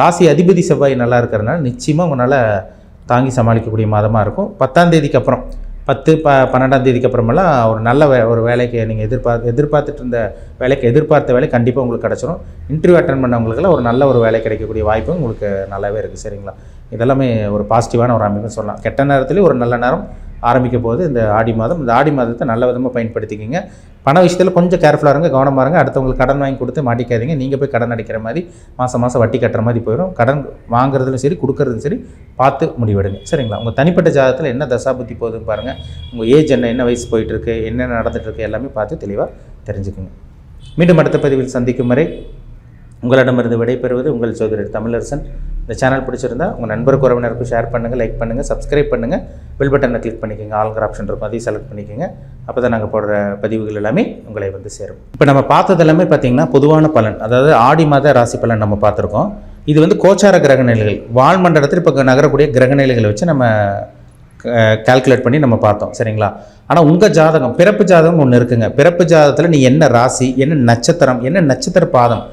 ராசி அதிபதி செவ்வாய் நல்லா இருக்கிறதுனால நிச்சயமாக உங்களால் தாங்கி சமாளிக்கக்கூடிய மாதமாக இருக்கும். பத்தாம் தேதிக்கு அப்புறம் பத்து ப பன்னெண்டாம் தேதிக்கு அப்புறமெல்லாம் ஒரு நல்ல வே ஒரு வேலைக்கு நீங்கள் எதிர்பார்த்து எதிர்பார்த்துட்டு இருந்த வேலைக்கு எதிர்பார்த்த வேலை கண்டிப்பாக உங்களுக்கு கிடச்சிரும். இன்டர்வியூ அட்டன் பண்ணவங்களுக்குலாம் ஒரு நல்ல ஒரு வேலை கிடைக்கக்கூடிய வாய்ப்பு உங்களுக்கு நல்லாவே இருக்குது சரிங்களா? இதெல்லாமே ஒரு பாசிட்டிவான ஒரு அமைப்பு சொல்லலாம். கெட்ட நேரத்துலேயும் ஒரு நல்ல நேரம் ஆரம்பிக்க போகுது. இந்த ஆடி மாதம். இந்த ஆடி மாதத்தை நல்ல விதமாக பயன்படுத்திக்கிங்க. பண விஷயத்தில் கொஞ்சம் கேர்ஃபுல்லாக இருங்க கவனமாக இருங்க. அடுத்தவங்களுக்கு கடன் வாங்கி கொடுத்து மாட்டிக்காதீங்க. நீங்கள் போய் கடன் அடிக்கிற மாதிரி மாதம் மாதம் வட்டி கட்டுற மாதிரி போயிடும் கடன் வாங்குறதுலும் சரி கொடுக்குறதும் சரி பார்த்து முடிவெடுங்க. சரிங்களா? உங்கள் தனிப்பட்ட ஜாதகத்தில் என்ன தசாபுத்தி போகுதுன்னு பாருங்கள் உங்கள் ஏஜ் என்ன என்ன வயசு போயிட்டுருக்கு என்ன நடந்துகிட்ருக்கு எல்லாமே பார்த்து தெளிவாக தெரிஞ்சுக்குங்க. மீண்டும் அடுத்த பதிவில் சந்திக்கும் வரை உங்களிடமிருந்து விடைபெறுவது உங்கள் சோதரர் தமிழரசன். இந்த சேனல் பிடிச்சிருந்தா உங்கள் நண்பருக்கு உறவினருக்கும் ஷேர் பண்ணுங்கள் லைக் பண்ணுங்கள் சப்ஸ்கிரைப் பண்ணுங்கள் பில் பட்டனை கிளிக் பண்ணிக்கோங்க. ஆளுங்கிற ஆப்ஷன் இருக்கும். அதையும் செலக்ட் பண்ணிக்கோங்க. அப்போ தான் நாங்கள் போடுற பதிவுகள் எல்லாமே உங்களை வந்து சேரும். இப்போ நம்ம பார்த்தது எல்லாமே பார்த்தீங்கன்னா பொதுவான பலன். அதாவது ஆடி மாத ராசி பலன் நம்ம பார்த்துருக்கோம். இது வந்து கோச்சார கிரக நிலைகள். வால்மண்டலத்தில் இப்போ நகரக்கூடிய கிரக நிலைகளை வச்சு நம்ம கால்குலேட் பண்ணி நம்ம பார்த்தோம். சரிங்களா? ஆனால் உங்கள் ஜாதகம் பிறப்பு ஜாதகம் ஒன்று இருக்குங்க. பிறப்பு ஜாதகத்தில் நீ என்ன ராசி என்ன நட்சத்திரம் என்ன நட்சத்திர பாதம்